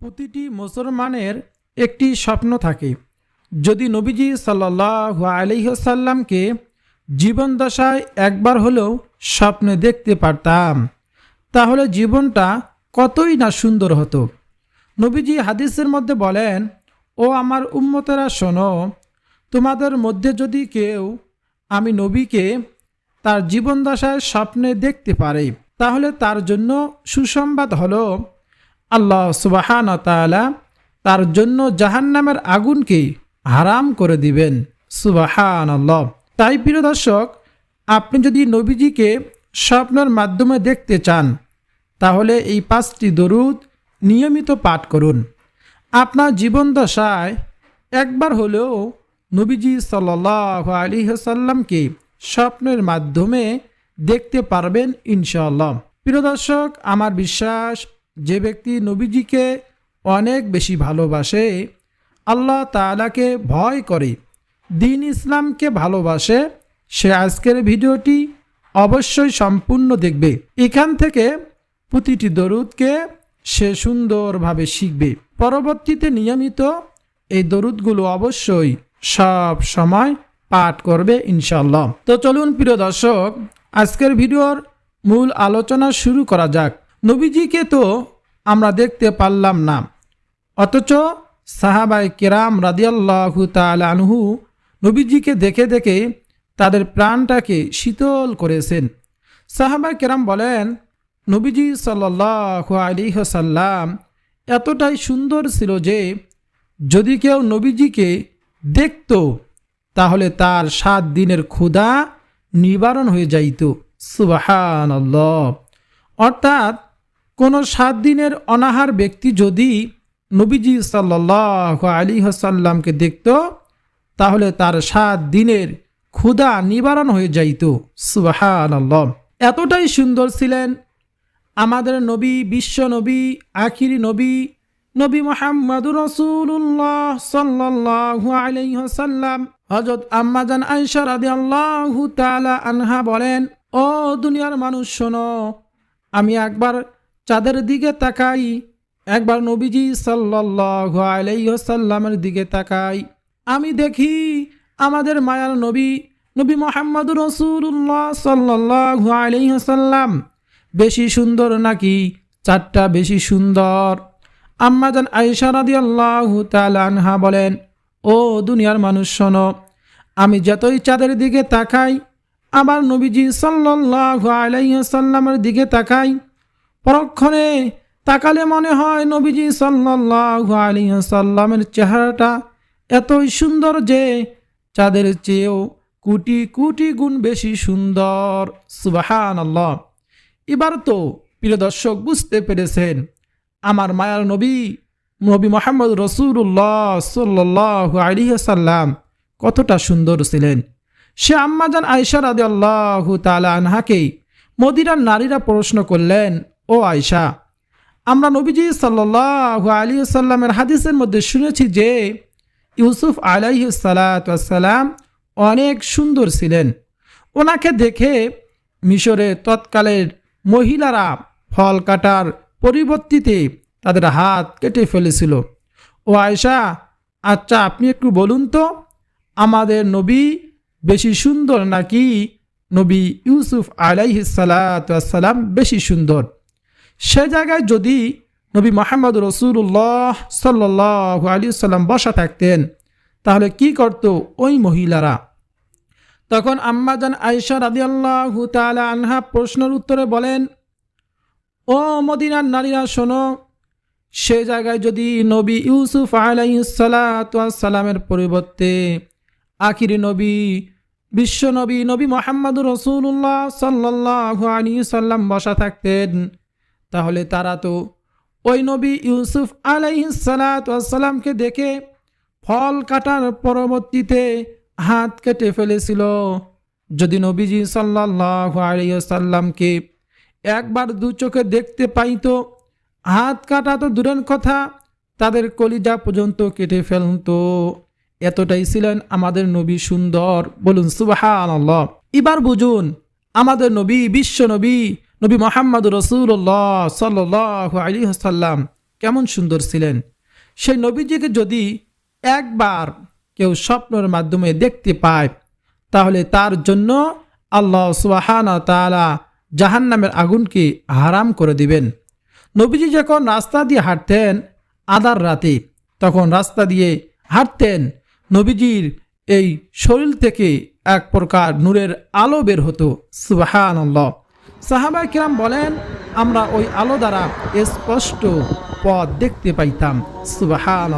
প্রতিটি মুসলমানের একটি স্বপ্ন থাকে। যদি নবীজি সাল্লাহ আলহ্লামকে জীবনদশায় একবার হলেও স্বপ্নে দেখতে পারতাম, তাহলে জীবনটা কতই না সুন্দর হতো। নবীজি হাদিসের মধ্যে বলেন, ও আমার উম্মতেরা, শোনো, তোমাদের মধ্যে যদি কেউ আমি নবীকে তার জীবনদশায় স্বপ্নে দেখতে পারে, তাহলে তার জন্য সুসংবাদ হলো আল্লাহ সুবাহান তালা তার জন্য জাহান্নামের আগুনকে হারাম করে দিবেন। সুবাহান আল্লাহ তাই প্রিয় দর্শক, আপনি যদি নবীজিকে স্বপ্নের মাধ্যমে দেখতে চান, তাহলে এই পাঁচটি দরুদ নিয়মিত পাঠ করুন। আপনার জীবন দশায় একবার হলেও নবীজি সাল্লাহ আলী সাল্লামকে স্বপ্নের মাধ্যমে দেখতে পারবেন ইনশাআল্লাহ। প্রিয় দর্শক, আমার বিশ্বাস যে ব্যক্তি নবীজিকে অনেক বেশি ভালোবাসে, আল্লাহ তালাকে ভয় করে, দিন ইসলামকে ভালোবাসে, সে আজকের ভিডিওটি অবশ্যই সম্পূর্ণ দেখবে। এখান থেকে প্রতিটি দরুদকে সে সুন্দরভাবে শিখবে। পরবর্তীতে নিয়মিত এই দরুদগুলো অবশ্যই সব সময় পাঠ করবে ইনশাল্লাহ তো চলুন প্রিয় দর্শক, আজকের ভিডিওর মূল আলোচনা শুরু করা যাক। নবীজিকে তো আমরা দেখতে পারলাম না। অথচ সাহাবাই কেরাম রাদিয়াল্লাহু তালানহু নবীজিকে দেখে দেখে তাদের প্রাণটাকে শীতল করেছেন। সাহাবাই কেরাম বলেন, নবীজি সাল্লাহ আলী সাল্লাম এতটাই সুন্দর ছিল যে, যদি কেউ নবীজিকে দেখত, তাহলে তার সাত দিনের ক্ষুধা নিবারণ হয়ে যাইত। সুবাহান অর্থাৎ কোনো সাত দিনের অনাহার ব্যক্তি যদি নবীজি সাল্লাহ আলী হাসাল্লামকে দেখত, তাহলে তার সাত দিনের ক্ষুধা নিবারণ হয়ে যাইত। সুবাহান এতটাই সুন্দর ছিলেন আমাদের নবী, বিশ্ব নবী, আখিরি নবী নবী মোহাম্মদুর রসুল্লাহ সাল্লাহ আলাইসাল্লাম হজরত আম্মাজান আয়সা আদি আল্লাহ তালা আনহা বলেন, ও দুনিয়ার মানুষ শোনো, আমি একবার চাঁদের দিকে তাকাই, একবার নবীজি সাল্লাহ আলাইসাল্লামের দিকে তাকাই। আমি দেখি আমাদের মায়ার নবী নবী মোহাম্মদুর রসুল্লাহ সাল্লাহ আলাইসাল্লাম বেশি সুন্দর নাকি? চারটা বেশি সুন্দর। আম্মাজান আয়সা রাদি আল্লাহ আনহা বলেন, ও দুনিয়ার মানুষ, শোনো, আমি যতই চাঁদের দিকে তাকাই আবার নবীজি সাল্লাহ আলাইসাল্লামের দিকে তাকাই পরক্ষণে তাকালে মনে হয় নবীজি সাল্লাহ আলিয়াল্লামের চেহারাটা এতই সুন্দর যে চাঁদের চেয়েও কোটি কোটি গুণ বেশি সুন্দর। সুবাহান আল্লাহ এবার তো প্রিয় দর্শক বুঝতে পেরেছেন, আমার মায়ার নবী নবী মোহাম্মদ রসুল্লাহ সাল্লাহ আলিহাসাল্লাম কতটা সুন্দর ছিলেন। সে আম্মাজান আয়সা রাদি আল্লাহ তালা আনহাকে মদিরার নারীরা প্রশ্ন করলেন ও আয়সা আমরা নবীজি সাল্লাহ আলী সাল্লামের হাদিসের মধ্যে শুনেছি যে ইউসুফ আলাইহ সালাতাম অনেক সুন্দর ছিলেন। ওনাকে দেখে মিশরে তৎকালের মহিলারা ফল কাটার পরিবর্তিতে তাদের হাত কেটে ফেলেছিল। ও আয়সা আচ্ছা আপনি একটু বলুন তো, আমাদের নবী বেশি সুন্দর নাকি নবী ইউসুফ আলাইহিসালাম বেশি সুন্দর? সে জায়গায় যদি নবী মোহাম্মদ রসুল্লাহ সাল্লাহ আলী সাল্লাম বসা থাকতেন, তাহলে কি করত ওই মহিলারা? তখন আম্মাজান আয়সা রাদি আল্লাহ তালা আনহা প্রশ্নের উত্তরে বলেন, ও মদিনার নারীরা, শোনো, সে জায়গায় যদি নবী ইউসুফ আলাইসালামের পরিবর্তে আখিরি নবী, বিশ্ব নবী মোহাম্মদুর রসুল্লাহ সাল্লাহ আলী সাল্লাম বসা থাকতেন তাহলে তারা তো ওই নবী ইউসুফ আলাইসালামকে দেখে ফল কাটার পরবর্তীতে হাত কেটে ফেলেছিল। যদি নবীজি সাল্লাহ আলিয়াল্লামকে একবার দু চোখে দেখতে পাইত, হাত কাটা তো দূরের কথা, তাদের কলিজা পর্যন্ত কেটে ফেলত। এতটাই ছিলেন আমাদের নবী সুন্দর। বলুন আল্লাহ এবার বুঝুন, আমাদের নবী বিশ্ব নবী নবী মোহাম্মদ রসুল্লাহ সাল্লাহ আলী হাসাল্লাম কেমন সুন্দর ছিলেন? সেই নবীজিকে যদি একবার কেউ স্বপ্নের মাধ্যমে দেখতে পায়, তাহলে তার জন্য আল্লাহ সুবাহানা তালা জাহান নামের আগুনকে হারাম করে দিবেন। নবীজি যখন রাস্তা দিয়ে হাঁটতেন আদার রাতে, তখন রাস্তা দিয়ে হাঁটতেন, নবীজির এই শরীর থেকে এক প্রকার নূরের আলো বের হতো সুবাহান আল্লাহ সাহাবা কিরাম বলেন, আমরা ওই আলো দ্বারা স্পষ্ট পথ দেখতে পাইতাম। সুবাহান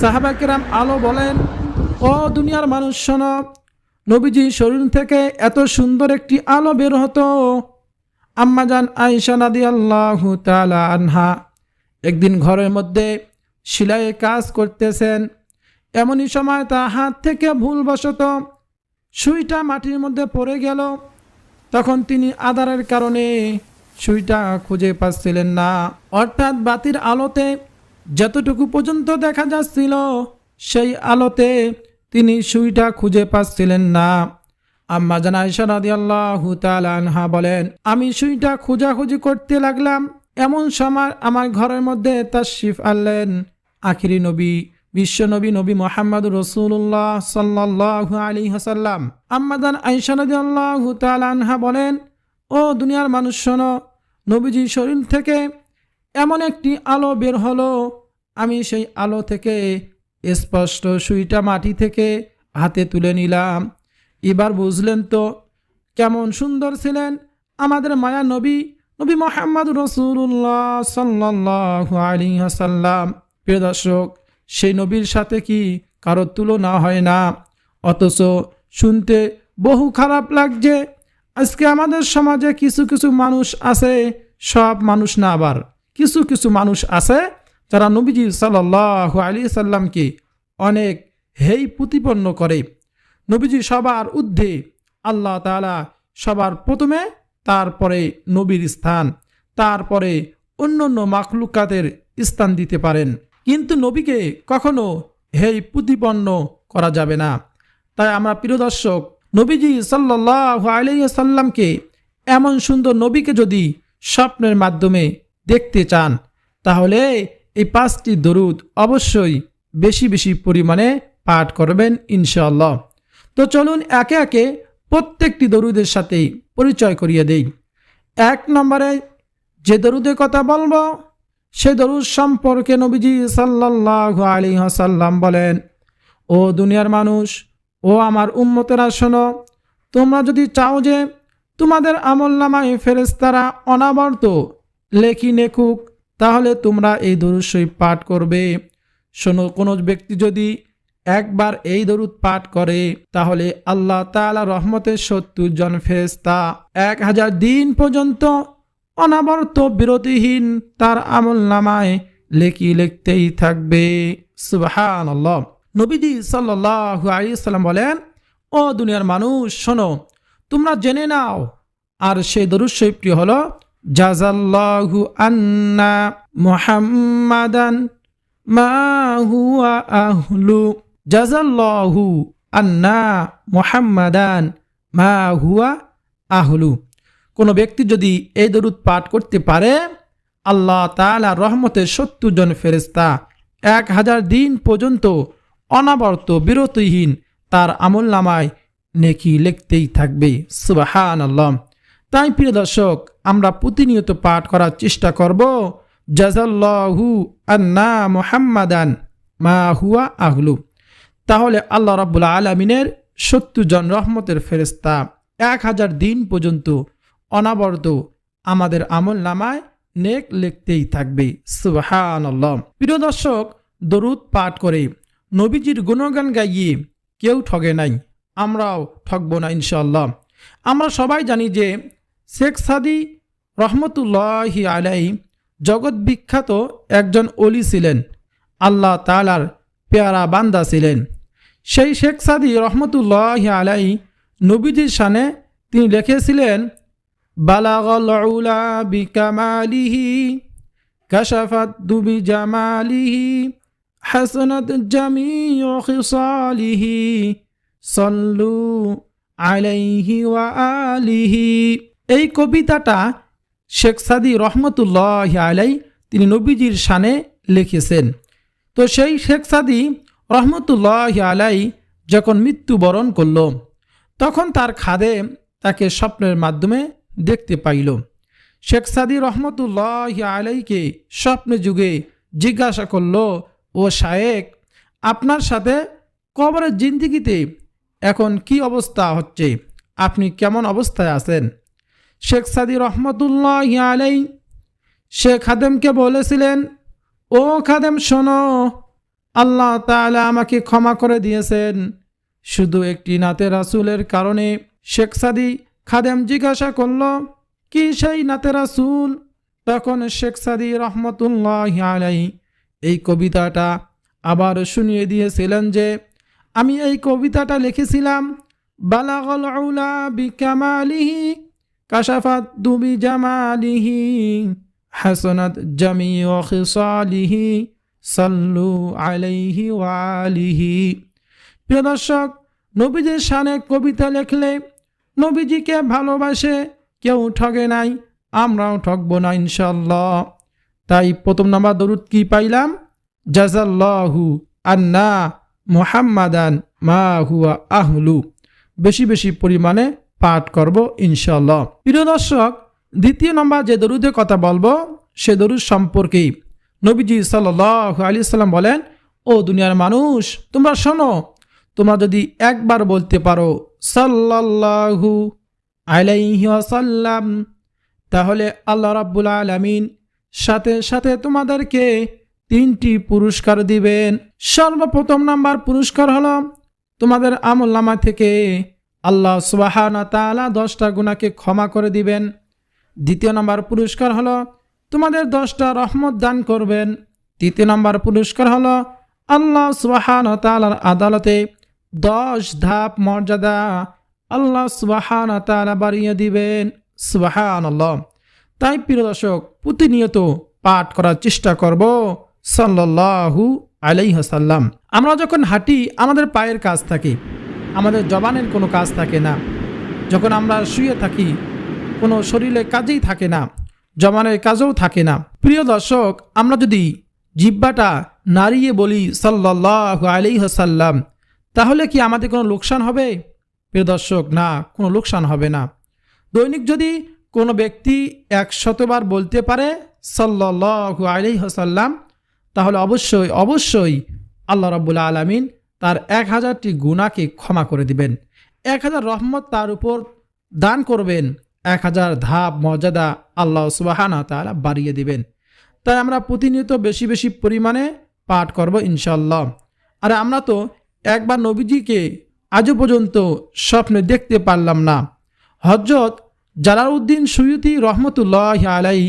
সাহাবা কিরাম আলো বলেন, ও দুনিয়ার মানুষ শোনো, নবীজি শরীর থেকে এত সুন্দর একটি আলো বের হতো। আম্মাজান আয়েশা নাদি আল্লাহ তালা আনহা একদিন ঘরের মধ্যে সিলাইয়ে কাজ করতেছেন। এমনই সময় তা হাত থেকে ভুলবশত সুইটা মাটির মধ্যে পড়ে গেল। তখন তিনি আধারের কারণে সুইটা খুঁজে পাচ্ছিলেন না। অর্থাৎ বাতির আলোতে যতটুকু পর্যন্ত দেখা যাচ্ছিল, সেই আলোতে তিনি সুইটা খুঁজে পাচ্ছিলেন না। আম্মা জানা ইশারাদি আল্লাহ আনহা বলেন, আমি সুইটা খোঁজাখুঁজি করতে লাগলাম। এমন সময় আমার ঘরের মধ্যে তাশিফ আনলেন, আখিরি নবী। বিশ্ব নবী মোহাম্মদ রসুল্লাহ সাল্লাহ আলী হাসাল্লাম আম্মাদান আইসানদি বলেন, ও দুনিয়ার মানুষ শোনো, নবীজি শরীর থেকে এমন একটি আলো বের হলো, আমি সেই আলো থেকে স্পষ্ট সুইটা মাটি থেকে হাতে তুলে নিলাম। এবার বুঝলেন তো, কেমন সুন্দর ছিলেন আমাদের মায়া নবী নবী মোহাম্মদ রসুল্লাহ সাল্লাহ আলী হাসাল্লাম প্রিয় দর্শক সেই নবীর সাথে কি কারও তুলনা হয় না? অথচ শুনতে বহু খারাপ লাগছে। আজকে আমাদের সমাজে কিছু কিছু মানুষ আছে, সব মানুষ না আবার। কিছু কিছু মানুষ আছে যারা নবীজি সাল্লাহ আলী সাল্লামকে অনেক হেই প্রতিপন্ন করে। নবীজি সবার ঊর্ধ্বে, আল্লাহ তালা সবার প্রথমে, তারপরে নবীর স্থান, তারপরে অন্য অন্য মাখলুকাতের স্থান দিতে পারেন। কিন্তু নবীকে কখনো হেই প্রতিপন্ন করা যাবে না। তাই আমরা প্রিয় দর্শক, নবীজি সাল্লাহ আলাইসাল্লামকে এমন সুন্দর নবীকে যদি স্বপ্নের মাধ্যমে দেখতে চান, তাহলে এই পাঁচটি দরুদ অবশ্যই বেশি বেশি পরিমাণে পাঠ করবেন ইনশাল্লাহ তো চলুন একে একে প্রত্যেকটি দরুদের সাথে পরিচয় করিয়ে দেই। এক নম্বরে যে দরুদের কথা বলব সে দরুদ সম্পর্কে নবীজি সাল্লাহ আলী হাসাল্লাম বলেন, ও দুনিয়ার মানুষ, ও আমার উম্মতেরা শোনো, তোমরা যদি চাও যে তোমাদের আমল নামায় ফেরেস্তারা অনাবর্ত, লেখি নেকুক তাহলে তোমরা এই শরীফ পাঠ করবে। শোনো, কোনো ব্যক্তি যদি একবার এই দরুদ পাঠ করে, তাহলে আল্লাহ তালা রহমতের সত্তর জন ফেরেস্তা এক হাজার দিন পর্যন্ত অনাবর্ত বিরতিহীন তার আমল নামায় লেখি লিখতেই থাকবে। সুবাহান নবীজি সাল্লাহ বলেন, ও দুনিয়ার মানুষ, শোনো, তোমরা জেনে নাও, আর সেই দরুদ শরীফটি হল? জাজাল্লাহু আন্না মুহাম্মাদান মা হুয়া আহলু। জাজাল্লাহু আন্না মুহাম্মাদান মা হুয়া আহলু। কোনো ব্যক্তি যদি এই দরুদ পাঠ করতে পারে, আল্লাহ তালা রহমতের সত্তর জন ফেরেস্তা এক হাজার দিন পর্যন্ত অনাবর্ত বিরতিহীন তার আমল নামায় নেকি লিখতেই থাকবে। সুবাহান আল্লাহ তাই প্রিয় দর্শক, আমরা প্রতিনিয়ত পাঠ করার চেষ্টা করব। জাজাল্লাহু আন্না মোহাম্মাদান মা হুয়া আহলু। তাহলে আল্লাহ রাবুল্লা আলমিনের সত্তর জন রহমতের ফেরেস্তা এক হাজার দিন পর্যন্ত অনাবর্ত আমাদের আমল নামায় নেক লিখতেই থাকবে। সুবাহান প্রিয় দর্শক, দরুদ পাঠ করে নবীজির গুণগান গাইয়ে কেউ ঠগে নাই, আমরাও ঠকবো না ইনশাল্লাহ আমরা সবাই জানি যে শেখ সাদি রহমতুল্লাহি আলাই জগৎ বিখ্যাত একজন অলি ছিলেন, আল্লাহ তালার পেয়ারা বান্দা ছিলেন। সেই শেখ সাদি রহমতুল্লাহ আলাই নবীজির সানে তিনি লিখেছিলেন বিকামালিহি কাশাফাত দুবি জামালিহি হাসনাত জামিউ খিসালিহি সল্লু আলাইহি ওয়া আলিহি এই কবিতাটা শেখ সাদি রহমতুল্লাহ আলাই তিনি নবীজির শানে লিখেছেন। তো সেই শেখ সাদি রহমতুল্লাহ আলাই যখন মৃত্যুবরণ করল, তখন তার খাদে তাকে স্বপ্নের মাধ্যমে দেখতে পাইল। শেখ সাদি রহমতুল্লাহ আলাইকে স্বপ্নে যুগে জিজ্ঞাসা করল, ও শায়েক, আপনার সাথে কবরের জিন্দিগিতে এখন কি অবস্থা হচ্ছে? আপনি কেমন অবস্থায় আছেন? শেখ সাদি রহমতুল্লাহ আলাই, শেখ খাদেমকে বলেছিলেন, ও খাদেম, শোনো, আল্লাহ তাআলা আমাকে ক্ষমা করে দিয়েছেন। শুধু একটি নাতে রাসুলের কারণে শেখ সাদি খাদেম জিজ্ঞাসা করল, কি সেই নাতে রাসুল? তখন শেখ সাদি রহমতুল্লাহ আলাই এই কবিতাটা আবার শুনিয়ে দিয়েছিলেন যে, আমি এই কবিতাটা লিখেছিলাম, বালাগল আউলা বিকামালিহি, কাশাফাত দুবি জামালিহি, হাসনাত জামি ও খিসালিহি, সাল্লু আলাইহি ওয়ালিহি প্রিয় দর্শক, নবীজির শানে কবিতা লেখলে নবীজিকে ভালোবাসে, কেউ ঠগে নাই, আমরাও ঠকবো না ইনশাল্লাহ তাই প্রথম নাম্বার দরুদ কি পাইলাম? জাজাল্লাহু আন্না মুহাম্মাদান মা হুয়া আহলু। বেশি বেশি পরিমাণে পাঠ করব ইনশাল্লাহ প্রিয় দর্শক, দ্বিতীয় নম্বর যে দরুদের কথা বলব, সে দরুদ সম্পর্কে নবীজি সাল্লাহ আলি সাল্লাম বলেন, ও দুনিয়ার মানুষ, তোমরা শোনো, তোমরা যদি একবার বলতে পারো সাল্লাহু আলাইহি ওয়াসাল্লাম, তাহলে আল্লাহ রাব্বুল আলামিন সাথে সাথে তোমাদেরকে তিনটি পুরস্কার দিবেন। সর্বপ্রথম নাম্বার পুরস্কার হলো তোমাদের আমল নামা থেকে আল্লাহ সুবাহানা তাআলা দশটা গুণাকে ক্ষমা করে দিবেন। দ্বিতীয় নম্বর পুরস্কার হলো তোমাদের দশটা রহমত দান করবেন। তৃতীয় নাম্বার পুরস্কার হলো আল্লাহ সুবাহান তালার আদালতে দশ ধাপ মর্যাদা আল্লাহ সুবাহান তালা বাড়িয়ে দিবেন। সুবাহান আল্লাহ তাই প্রিয় দর্শক, প্রতিনিয়ত পাঠ করার চেষ্টা করব সাল্লাহু আলাইহাসাল্লাম আমরা যখন হাঁটি, আমাদের পায়ের কাজ থাকে, আমাদের জবানের কোনো কাজ থাকে না। যখন আমরা শুয়ে থাকি, কোনো শরীরে কাজেই থাকে না, জবানের কাজও থাকে না। প্রিয় দর্শক, আমরা যদি জিব্বাটা নাড়িয়ে বলি সাল্লাহ আলিহাসাল্লাম তাহলে কি আমাদের কোনো লোকসান হবে? প্রিয় দর্শক, না, কোনো লোকসান হবে না। দৈনিক যদি কোনো ব্যক্তি একশতবার বলতে পারে সাল্লাহ আলিহাসাল্লাম তাহলে অবশ্যই অবশ্যই আল্লাহ রব্বুল আলমিন তার এক হাজারটি গুণাকে ক্ষমা করে দিবেন। এক হাজার রহমত তার উপর দান করবেন। এক হাজার ধাপ মর্যাদা আল্লাহ সুবাহানা তালা বাড়িয়ে দিবেন। তাই আমরা প্রতিনিয়ত বেশি বেশি পরিমাণে পাঠ করব ইনশাল্লাহ আর আমরা তো একবার নবীজিকে আজও পর্যন্ত স্বপ্নে দেখতে পারলাম না। হজরত জালাউদ্দিন সৈয়দি রহমতুল্লাহ আলাই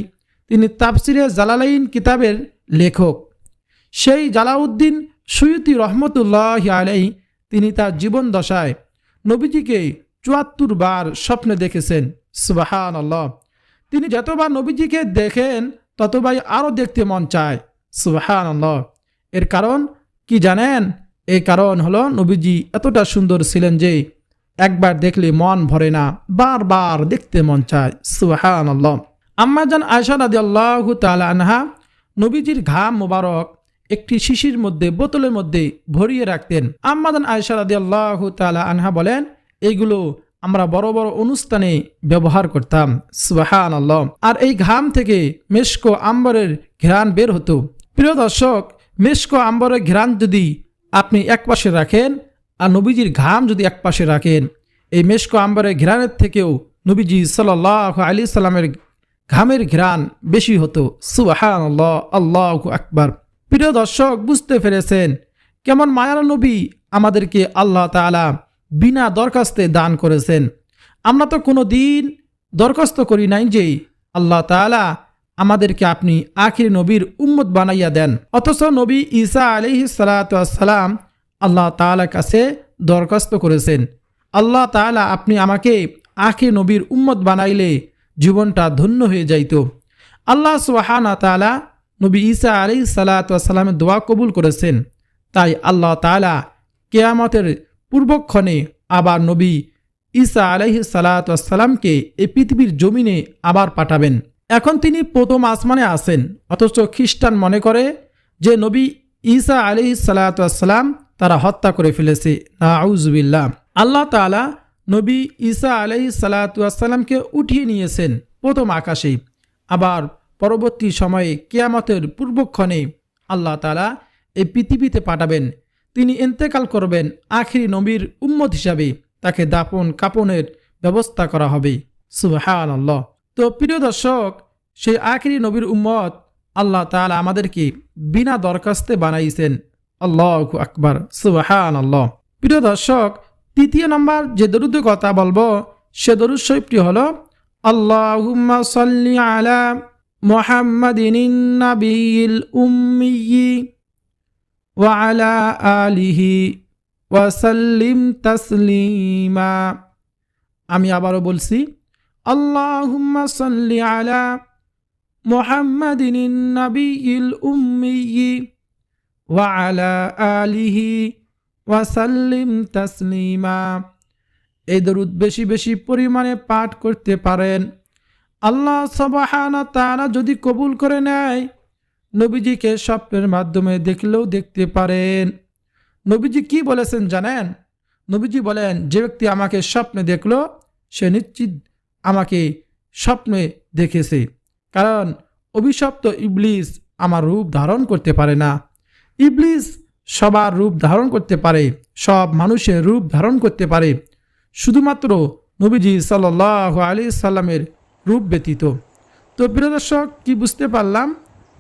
তিনি তাফসিরে জালালাইন কিতাবের লেখক। সেই জালাউদ্দিন সৈয়দি রহমতুল্লাহ আলাই তিনি তার জীবন দশায় নবীজিকে চুয়াত্তর বার স্বপ্নে দেখেছেন। সুবাহান আল্লাহ তিনি যতবার নবীজিকে দেখেন ততবার আরও দেখতে মন চায়। সুবাহান আল্লাহ এর কারণ কি জানেন? এই কারণ হলো নবীজি এতটা সুন্দর ছিলেন যে একবার দেখলে মন ভরে না, বারবার দেখতে মন চায়। সুবাহান আল্লাহ আম্মাজান আয়সা রাদি আল্লাহ তালা আনহা নবীজির ঘাম মোবারক একটি শিশির মধ্যে, বোতলের মধ্যে ভরিয়ে রাখতেন। আম্মাদান আয়সা রাদি আল্লাহ তালা আনহা বলেন এইগুলো আমরা বড় বড় অনুষ্ঠানে ব্যবহার করতাম। সুবাহান আল্লাহ আর এই ঘাম থেকে মেশকো আম্বরের ঘ্রাণ বের হতো। প্রিয় দর্শক, মেশকো আম্বরের ঘ্রাণ যদি আপনি এক পাশে রাখেন আর নবীজির ঘাম যদি এক পাশে রাখেন, এই মেশকো আম্বারের ঘ্রাণের থেকেও নবীজি সাল্লাহ আলি সাল্লামের ঘামের ঘ্রাণ বেশি হতো। সুবাহান আল্লাহ আল্লাহ আকবার। প্রিয় দর্শক, বুঝতে পেরেছেন কেমন মায়ার নবী আমাদেরকে আল্লাহ তালা বিনা দরখাস্তে দান করেছেন। আমরা তো কোনো দিন দরখাস্ত করি নাই যে আল্লাহ তালা আমাদেরকে আপনি আখির নবীর উম্মত বানাইয়া দেন। অথচ নবী ঈসা আলিহি সালাতাম আল্লাহ তালার কাছে দরখাস্ত করেছেন। আল্লাহ তালা আপনি আমাকে আখির নবীর উম্মত বানাইলে জীবনটা ধন্য হয়ে যাইত। আল্লাহ সুহানা তালা নবী ঈসা আলি সালাতামের দোয়া কবুল করেছেন। তাই আল্লাহ তালা কেয়ামতের পূর্বক্ষণে আবার নবী ঈসা আলহি সালাতামকে এই পৃথিবীর জমিনে আবার পাঠাবেন। এখন তিনি প্রথম আসমানে আসেন অথচ খ্রিস্টান মনে করে যে নবী ঈসা আলি সালাতাম তারা হত্যা করে ফেলেছে। নাউজবিল্লা আল্লাহ তালা নবী ঈসা আলি সালাতামকে উঠিয়ে নিয়েছেন প্রথম আকাশে। আবার পরবর্তী সময়ে কেয়ামতের পূর্বক্ষণে আল্লাহ তালা এই পৃথিবীতে পাঠাবেন। তিনি ইন্তেকাল করবেন আখিরি নবীর উম্মত হিসাবে। তাকে দাপন কাপনের ব্যবস্থা করা হবে। সুবহান আল্লাহ তো প্রিয় দর্শক, সেই আখিরি নবীর উম্মত আল্লাহ তালা আমাদেরকে বিনা দরখাস্তে বানাইছেন। আল্লাহ আকবর সুবহান আল্লাহ প্রিয় দর্শক, তৃতীয় নম্বর যে দরুদ কথা বলব, সে দরুদ শৈবটি হল সাল্লি আলা আলা আলিহি ওয়াসাল্লিম তাসলিমা। আমি আবারও বলছি সাল্লি আলা মুহাম্মাদিন নাবিয়িল উম্মিয়্যি ওয়া আলা আলিহি ওয়াসাল্লিম তাসলিমা। এই বেশি বেশি পরিমাণে পাঠ করতে পারেন। আল্লাহ সবাহানা তারা যদি কবুল করে নেয়, নবীজিকে স্বপ্নের মাধ্যমে দেখলেও দেখতে পারেন। নবীজি কি বলেছেন জানেন? নবীজি বলেন, যে ব্যক্তি আমাকে স্বপ্নে দেখল, সে নিশ্চিত আমাকে স্বপ্নে দেখেছে, কারণ অভিশপ্ত ইবলিস আমার রূপ ধারণ করতে পারে না। ইবলিস সবার রূপ ধারণ করতে পারে, সব মানুষের রূপ ধারণ করতে পারে, শুধুমাত্র নবীজি সাল্লাহ আলি সাল্লামের রূপ ব্যতীত। তো প্রিয় দর্শক, কি বুঝতে পারলাম?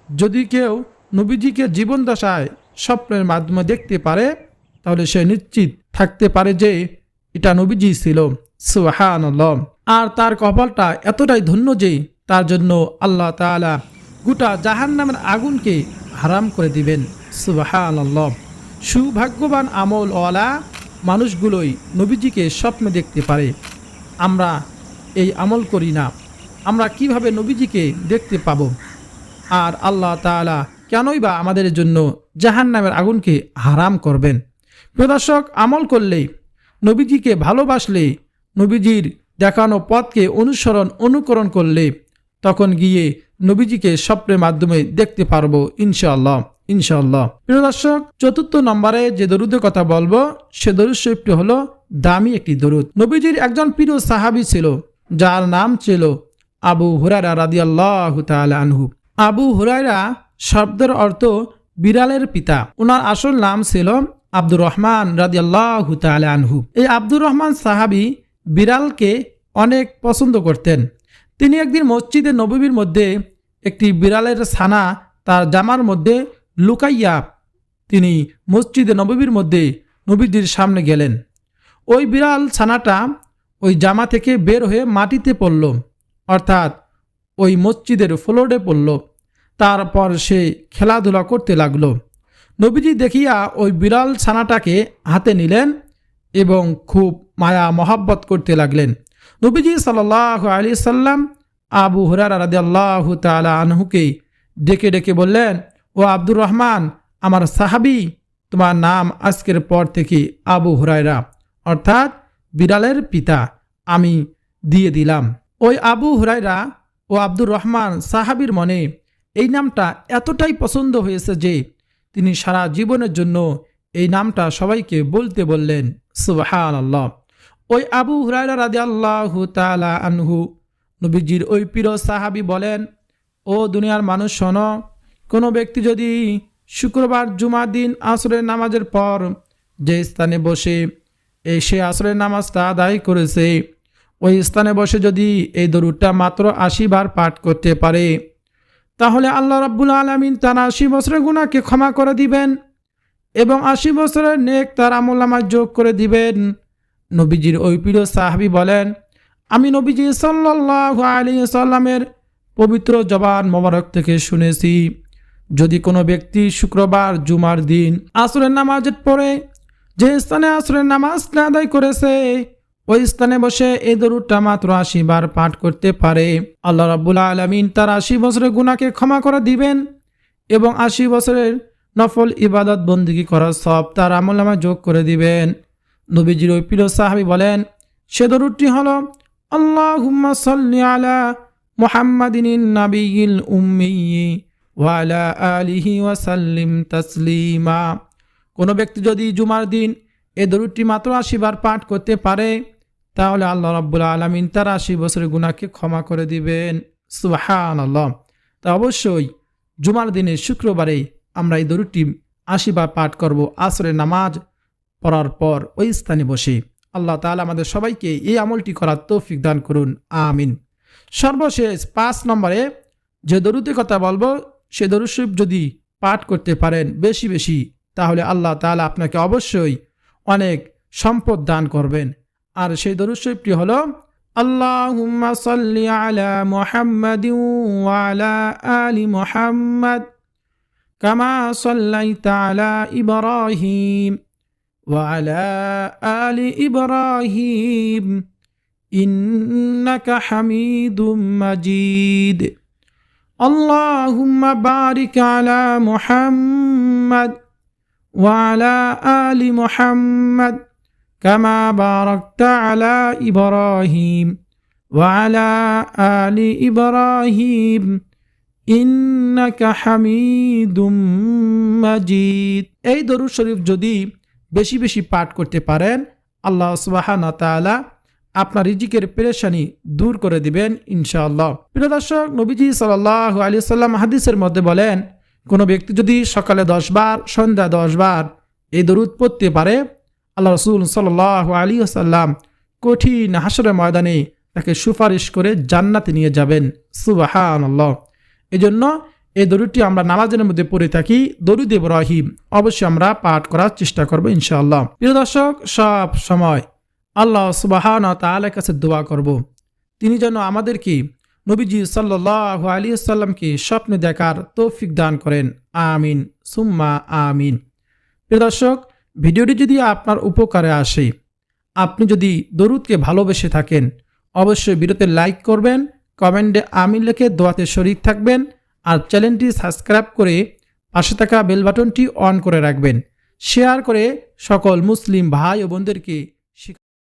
যদি কেউ নবীজিকে জীবন দশায় স্বপ্নের মাধ্যমে দেখতে পারে, তাহলে সে নিশ্চিত থাকতে পারে যে এটা নবীজি ছিল। সুহান আর তার কপালটা এতটাই ধন্য যে তার জন্য আল্লাহ তালা গোটা জাহান নামের আগুনকে হারাম করে দিবেন। সুবাহান সুভাগ্যবান আমল ওয়ালা মানুষগুলোই নবীজিকে স্বপ্নে দেখতে পারে। আমরা এই আমল করি না। আমরা কীভাবে নবীজিকে দেখতে পাব? আর আল্লাহ তালা কেনই বা আমাদের জন্য জাহান নামের আগুনকে হারাম করবেন? প্রদর্শক আমল করলে নবীজিকে ভালোবাসলে নবীজির দেখানো পথকে অনুসরণ, অনুকরণ করলে তখন গিয়ে নবীজিকে স্বপ্নের মাধ্যমে দেখতে পারব ইনশাআল্লাহ ইনশাআল্লাহ। প্রিয় দর্শক, চতুর্থ নম্বরে যে দরুদের কথা বলব, সে দরুদ শরীফটি হলো দামি একটি দরুদ। নবীজির একজন প্রিয় সাহাবি ছিল, যার নাম ছিল আবু হুরারা রাদিয়াল্লাহ তাআলা আনহু। আবু হুরাইরা শব্দের অর্থ বিড়ালের পিতা। ওনার আসল নাম ছিল আব্দুর রহমান রাদিয়াল্লাহ তাআলা আনহু। এই আব্দুর রহমান সাহাবি বিড়ালকে অনেক পছন্দ করতেন। তিনি একদিন মসজিদে নবীর মধ্যে একটি বিড়ালের ছানা তার জামার মধ্যে লুকাইয়া তিনি মসজিদে নবীর মধ্যে নবীজির সামনে গেলেন। ওই বিড়াল ছানাটা ওই জামা থেকে বের হয়ে মাটিতে পড়ল, অর্থাৎ ওই মসজিদের ফ্লোরে পড়ল। তারপর সে খেলাধুলা করতে লাগল। নবীজি দেখিয়া ওই বিড়াল ছানাটাকে হাতে নিলেন এবং খুব মায়া মহাব্বত করতে লাগলেন। নবীজি সাল্লাহ আলি সাল্লাম আবু হুরার রাদি আল্লাহ তালা আনহুকে ডেকে ডেকে বললেন, ও আব্দুর রহমান, আমার সাহাবি, তোমার নাম আজকের পর থেকে আবু হুরায়রা, অর্থাৎ বিড়ালের পিতা, আমি দিয়ে দিলাম। ওই আবু হুরায়রা ও আব্দুর রহমান সাহাবির মনে এই নামটা এতটাই পছন্দ হয়েছে যে তিনি সারা জীবনের জন্য এই নামটা সবাইকে বলতে বললেন সুবাহান আল্লাহ ওই আবু হুরায়রা রাজি আল্লাহ তালা আনহু, নবীজির ওই প্রিয় সাহাবি বলেন, ও দুনিয়ার মানুষ, শোন, কোনো ব্যক্তি যদি শুক্রবার জুমার দিন আসরের নামাজের পর যে স্থানে বসে এই সে আসরের নামাজটা আদায় করেছে, ওই স্থানে বসে যদি এই দরুদটা মাত্র আশি বার পাঠ করতে পারে, তাহলে আল্লাহ রাব্বুল আলমিন তার আশি বছরের গুণাকে ক্ষমা করে দিবেন এবং আশি বছরের নেক তার আমলামায় যোগ করে দিবেন। নবীজির ওই প্রিয় সাহাবি বলেন, আমি নবীজি সাল্লাহ আলী সাল্লামের পবিত্র জবান মোবারক থেকে শুনেছি। যদি কোনো ব্যক্তি শুক্রবার জুমার দিন আসরের নামাজের পরে যে স্থানে আসরের নামাজ আদায় করেছে, ওই স্থানে বসে এই দরুদটা মাত্র আশি বার পাঠ করতে পারে। আল্লাহ রাবুল আলমিন তার আশি বছরের গুণাকে ক্ষমা করে দিবেন এবং আশি বছরের নফল ইবাদত বন্দিগি করার সব তার আমলামা যোগ করে দিবেন। নবীজির ওই প্রিয় সাহাবি বলেন, সে দরুদটি হল আল্লাহ সাল্লি আলা মুহাম্মাদিন নাবিয়িল উম্মি তাসলিমা। কোনো ব্যক্তি যদি জুমার দিন এ দরুদটি মাত্র আশিবার পাঠ করতে পারে, তাহলে আল্লাহ রাব্বুল আলমিন তার আশি বছরের গুণাকে ক্ষমা করে দিবেন। সুহান আল্লাহ তা অবশ্যই জুমার দিনে শুক্রবারে আমরা এই দরুদটি আশিবার পাঠ করব। আসরের নামাজ পড়ার পর ওই স্থানে বসে আল্লাহ তাআলা আমাদের সবাইকে এই আমলটি করার তৌফিক দান করুন। আমিন। সর্বশেষ পাঁচ নম্বরে যে দরুদের কথা বলব, সে দরুদ শরীফ যদি পাঠ করতে পারেন বেশি বেশি, তাহলে আল্লাহ তাআলা আপনাকে অবশ্যই অনেক সম্পদ দান করবেন। আর সেই দরুদ শরীফটি হলো, আল্লাহুম্মা সাল্লি আলা মুহাম্মাদিন ওয়া আলা আলি মুহাম্মাদ কামা সাল্লাইতা আলা ইব্রাহিম। وعلى آل إبراهيم إنك حميد مجيد اللهم بارك على محمد وعلى آل محمد كما باركت على إبراهيم وعلى آل إبراهيم إنك حميد مجيد أي درود شريف جديد বেশি বেশি পাঠ করতে পারেন। আল্লাহ সুবাহানা তাআলা আপনার রিজিকের পেরেশানি দূর করে দিবেন ইনশাআল্লাহ। প্রিয় দর্শক, নবীজি সাল্লাহ আলী সাল্লাম হাদিসের মধ্যে বলেন, কোনো ব্যক্তি যদি সকালে দশ বার, সন্ধ্যা দশ বার এই দরুদ পড়তে পারে, আল্লাহ রসুল সাল্লাহ আলী সাল্লাম কঠিন হাসরের ময়দানে তাকে সুপারিশ করে জান্নাতে নিয়ে যাবেন। সুবাহান আল্লাহ এই জন্য এই দরুদটি আমরা নামাজের মধ্যে পড়ে থাকি। দরুদ ইব্রাহিম। অবশ্যই আমরা পাঠ করার চেষ্টা করব ইনশাআল্লাহ। প্রিয় দর্শক, সব সময় আল্লাহ সুবাহান তাআলার কাছে দোয়া করব। তিনি যেন আমাদেরকে নবীজি সাল্লাহ আলী সাল্লামকে স্বপ্নে দেখার তৌফিক দান করেন। আমিন। সুম্মা আমিন। প্রিয় দর্শক, ভিডিওটি যদি আপনার উপকারে আসে, আপনি যদি দরুদকে ভালোবেসে থাকেন, অবশ্যই ভিডিওতে লাইক করবেন, কমেন্টে আমিন লিখে দোয়াতে শরিক থাকবেন। আর চ্যানেলটি সাবস্ক্রাইব করে পাশে থাকা বেলবাটনটি অন করে রাখবেন। শেয়ার করে সকল মুসলিম ভাই ও বোনদেরকে